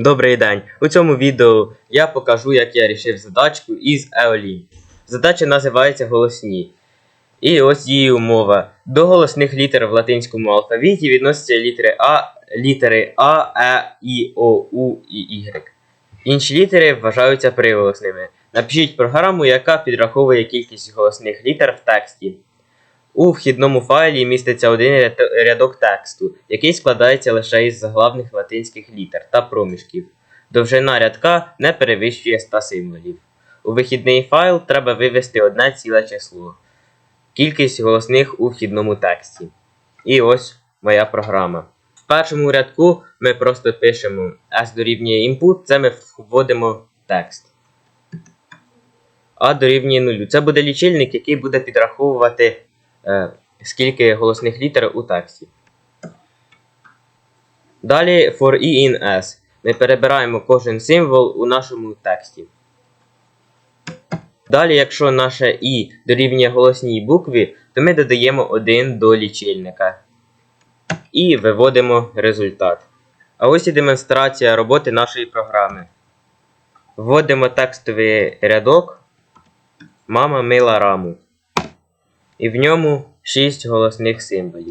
Добрий день! У цьому відео я покажу, як я рішив задачку із EOLIN. Задача називається голосні. І ось її умова. До голосних літер в латинському алфавіті відносяться літери А, літери А, Е, І, О, У і Y. Інші літери вважаються приголосними. Напишіть програму, яка підраховує кількість голосних літер в тексті. У вхідному файлі міститься один рядок тексту, який складається лише із заглавних латинських літер та проміжків. Довжина рядка не перевищує 100 символів. У вихідний файл треба вивести одне ціле число. Кількість голосних у вхідному тексті. І ось моя програма. В першому рядку ми просто пишемо S дорівнює input, це ми вводимо в текст. А дорівнює 0. Це буде лічильник, який буде підраховувати скільки голосних літер у тексті. Далі for e in s. Ми перебираємо кожен символ у нашому тексті. Далі, якщо наше і дорівнює голосній букві, то ми додаємо 1 до лічильника і виводимо результат. А ось і демонстрація роботи нашої програми. Вводимо текстовий рядок Мама мила раму. І в ньому шість голосних символів.